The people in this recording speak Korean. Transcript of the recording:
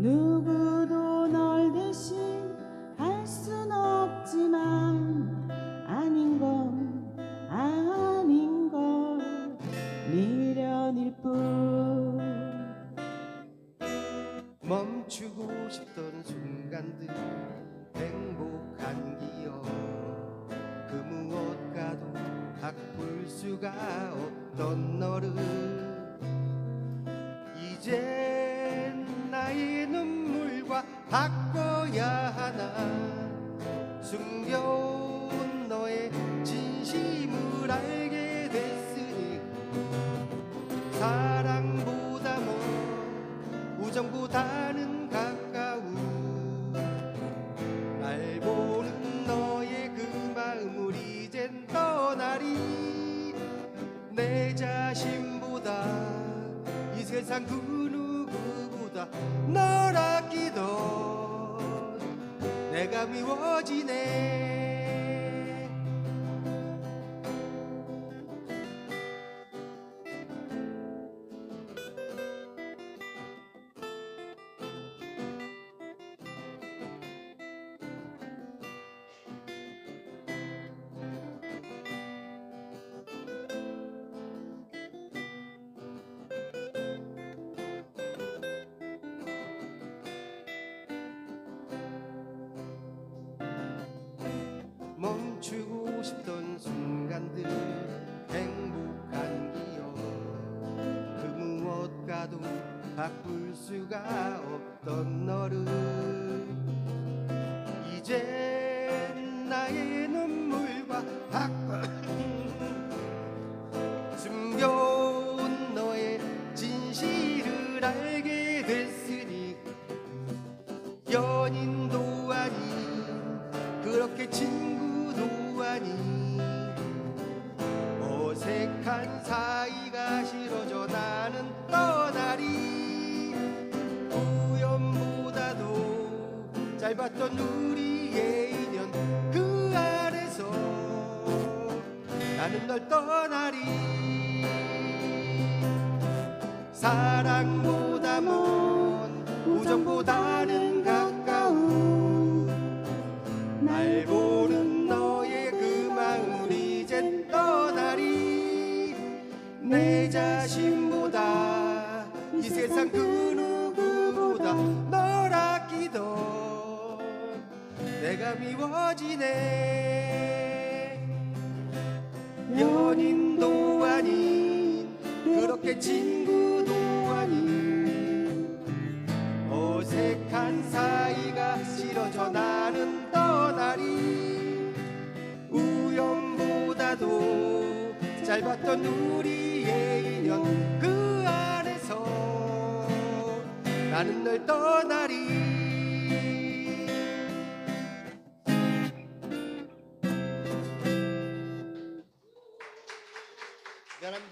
누구도 널 대신 할 순 없지만 아닌 건 아닌 걸 미련일 뿐. 멈추고 싶던 순간들 행복한 기억. 그 무엇과도 바꿀 수가 없던 너를. 이젠 나의 눈물과 바꿔야 하나? 숨겨온 너의 진심을 알게 됐으니 사랑보다 먼 우정보다는 가까운 날 보는 너의 그 마음을 이젠 떠나리. 내 자신보다 이 세상 그 누구보다 널 아끼던 내가 미워지네 바꿀 수가 없던 너를. 이젠 나의 눈물과 바꿔 숨겨온 너의 진실을 알게 됐으니 연인도 아닌 그렇게 친구도 아닌 어색한 사이가 싫어져 나는 떠 짧았던 우리의 인연 그 안에서 나는 널 떠나리. 사랑보다 먼 우정보다는 가까운 날 보는 미워지네. 연인도 아닌 그렇게 친구도 아닌. 어색한 사이가 싫어져 나는 떠나리. 우연보다도 짧았던 우리의 인연 그 안에서 나는 널 떠나리 미안합니다